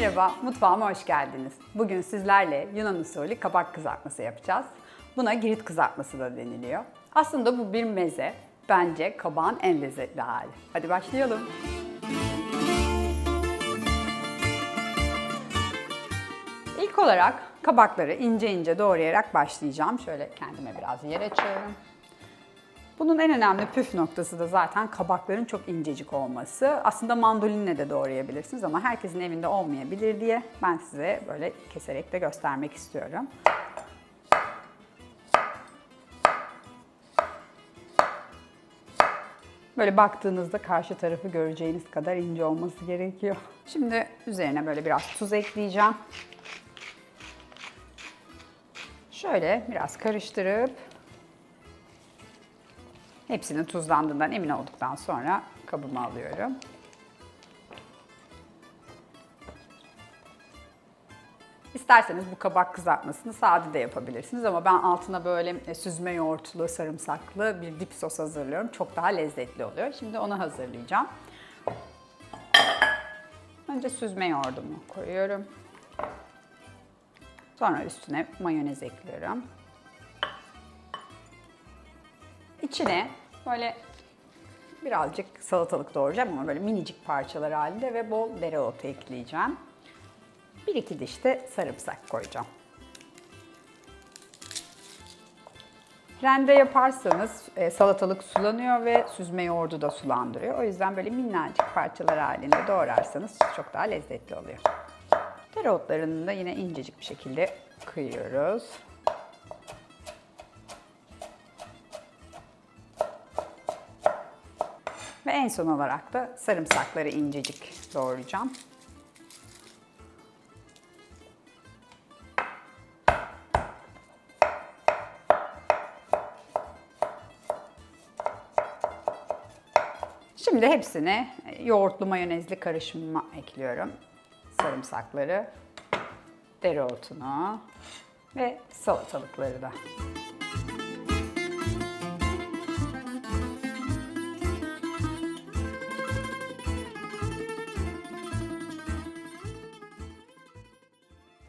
merhaba, mutfağıma hoş geldiniz. Bugün sizlerle Yunan usulü kabak kızartması yapacağız. Buna girit kızartması da deniliyor. Aslında bu bir meze. Bence kabağın en lezzetli hali. Hadi başlayalım. İlk olarak kabakları ince ince doğrayarak başlayacağım. Şöyle kendime biraz yer açıyorum. Bunun en önemli püf noktası da zaten kabakların çok incecik olması. Aslında mandolinle de doğrayabilirsiniz ama herkesin evinde olmayabilir diye ben size böyle keserek de göstermek istiyorum. Böyle baktığınızda karşı tarafı göreceğiniz kadar ince olması gerekiyor. Şimdi üzerine böyle biraz tuz ekleyeceğim. Şöyle biraz karıştırıp hepsinin tuzlandığından emin olduktan sonra kabıma alıyorum. İsterseniz bu kabak kızartmasını sade de yapabilirsiniz ama ben altına böyle e, süzme yoğurtlu, sarımsaklı bir dip sos hazırlıyorum. Çok daha lezzetli oluyor. Şimdi onu hazırlayacağım. Önce süzme yoğurdumu koyuyorum. Sonra üstüne mayonez ekliyorum. İçine böyle birazcık salatalık doğrayacağım ama böyle minicik parçalar halinde ve bol dereotu ekleyeceğim. Bir iki diş de sarımsak koyacağım. Rende yaparsanız e, salatalık sulanıyor ve süzme yoğurdu da sulandırıyor. O yüzden böyle minnacık parçalar halinde doğrarsanız çok daha lezzetli oluyor. Dereotlarını da yine incecik bir şekilde kıyıyoruz. Ve en son olarak da sarımsakları incecik doğrayacağım. Şimdi hepsine yoğurtlu mayonezli karışıma ekliyorum. Sarımsakları, dereotunu ve salatalıkları da.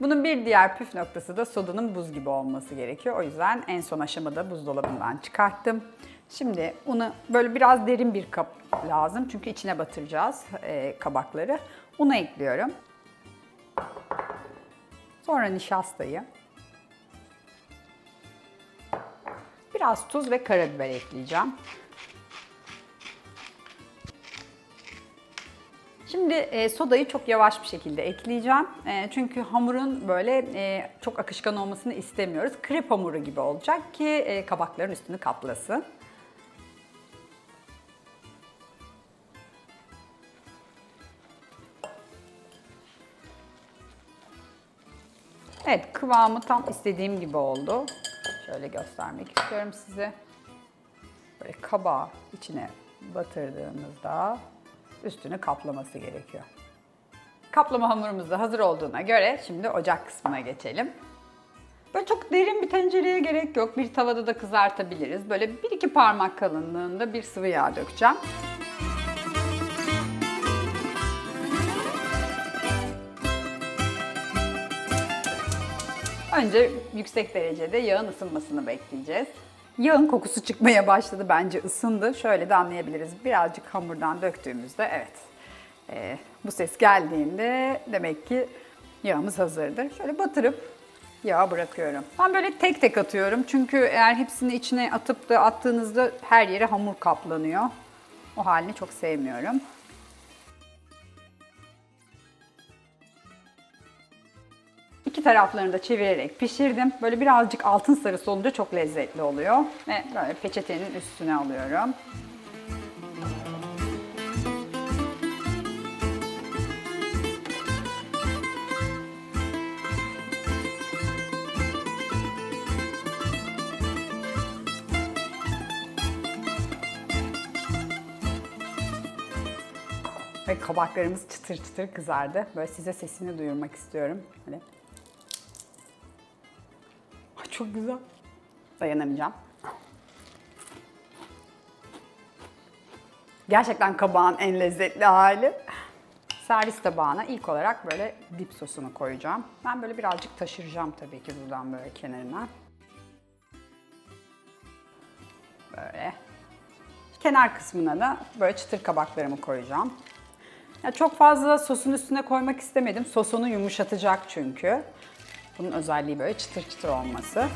Bunun bir diğer püf noktası da sodanın buz gibi olması gerekiyor. O yüzden en son aşamada buzdolabından çıkarttım. Şimdi unu böyle biraz derin bir kap lazım çünkü içine batıracağız e, kabakları. Unu ekliyorum. Sonra nişastayı. Biraz tuz ve karabiber ekleyeceğim. Şimdi e, sodayı çok yavaş bir şekilde ekleyeceğim. E, çünkü hamurun böyle e, çok akışkan olmasını istemiyoruz. Krep hamuru gibi olacak ki e, kabakların üstünü kaplasın. Evet kıvamı tam istediğim gibi oldu. Şöyle göstermek istiyorum size. Böyle kabağı içine batırdığımızda üstünü kaplaması gerekiyor. Kaplama hamurumuz da hazır olduğuna göre şimdi ocak kısmına geçelim. Böyle çok derin bir tencereye gerek yok. Bir tavada da kızartabiliriz. Böyle bir iki parmak kalınlığında bir sıvı yağ dökeceğim. Önce yüksek derecede yağın ısınmasını bekleyeceğiz. Yağın kokusu çıkmaya başladı bence ısındı. Şöyle de anlayabiliriz. Birazcık hamurdan döktüğümüzde evet e, bu ses geldiğinde demek ki yağımız hazırdır. Şöyle batırıp yağa bırakıyorum. Ben böyle tek tek atıyorum. Çünkü eğer hepsini içine atıp da attığınızda her yere hamur kaplanıyor. O halini çok sevmiyorum. İki taraflarını da çevirerek pişirdim. Böyle birazcık altın sarısı olunca çok lezzetli oluyor. Ve böyle peçetenin üstüne alıyorum. Ve kabaklarımız çıtır çıtır kızardı. Böyle size sesini duyurmak istiyorum. Hadi. Çok güzel. Dayanamayacağım. Gerçekten kabağın en lezzetli hali. servis tabağına ilk olarak böyle dip sosunu koyacağım. Ben böyle birazcık taşıracağım tabii ki buradan böyle kenarına. Böyle. Kenar kısmına da böyle çıtır kabaklarımı koyacağım. Ya çok fazla sosun üstüne koymak istemedim. Sosunu yumuşatacak çünkü. Bunun özelliği böyle çıtır çıtır olması.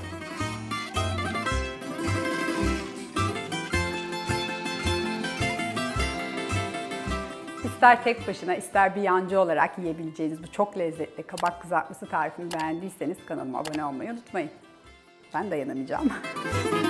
İster tek başına ister bir yancı olarak yiyebileceğiniz bu çok lezzetli kabak kızartması tarifini beğendiyseniz kanalıma abone olmayı unutmayın. Ben dayanamayacağım.